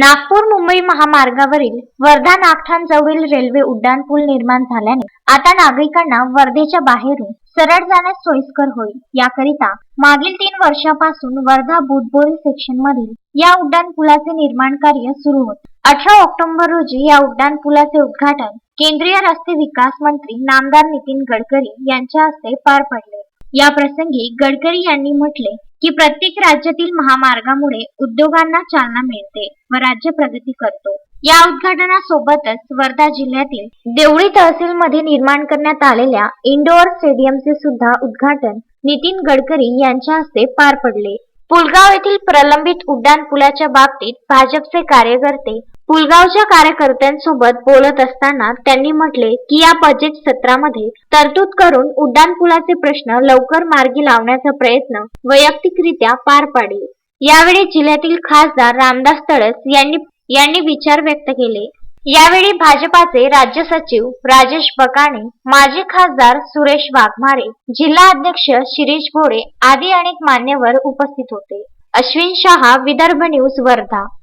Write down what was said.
नागपूर मुंबई महामार्गावरील वर्धा नागठाण जवळील रेल्वे उड्डाण पूल निर्माण झाल्याने आता नागरिकांना वर्धेच्या बाहेरून सरळ जाण्यास सोयीस्कर होईल. याकरिता मागील तीन वर्षापासून वर्धा बुधबोरी सेक्शन मधील या उड्डाण पुलाचे निर्माण कार्य सुरू होते. अठरा ऑक्टोबर रोजी या उड्डाण पुलाचे उद्घाटन केंद्रीय रस्ते विकास मंत्री नामदार नितीन गडकरी यांच्या हस्ते पार पडले. या प्रसंगी गडकरी यांनी म्हटले की प्रत्येक राज्यातील महामार्गामुळे उद्योगांना चालना मिळते व राज्य प्रगती करतो. या उद्घाटनासोबतच वर्धा जिल्ह्यातील देवळी तहसील मध्ये निर्माण करण्यात आलेल्या इंडोअर स्टेडियमचे सुद्धा उद्घाटन नितीन गडकरी यांच्या हस्ते पार पडले. पुलगाव येथील प्रलंबित उड्डाण पुलाच्या बाबतीत भाजपचे कार्यकर्ते पुलगावच्या कार्यकर्त्यांसोबत बोलत असताना त्यांनी म्हटले की या बजेट सत्रामध्ये तरतूद करून उड्डाण पुलाचे प्रश्न लवकर मार्गी लावण्याचा प्रयत्न वैयक्तिकरित्या पार पाडेल. यावेळी जिल्ह्यातील खासदार रामदास तळस यांनी यांनी विचार व्यक्त केले. यावेळी भाजपाचे राज्य सचिव राजेश बकाणे माजी खासदार सुरेश वाघमारे जिल्हा अध्यक्ष शिरीष घोडे आदी अनेक मान्यवर उपस्थित होते. अश्विन शहा विदर्भ न्यूज वर्धा.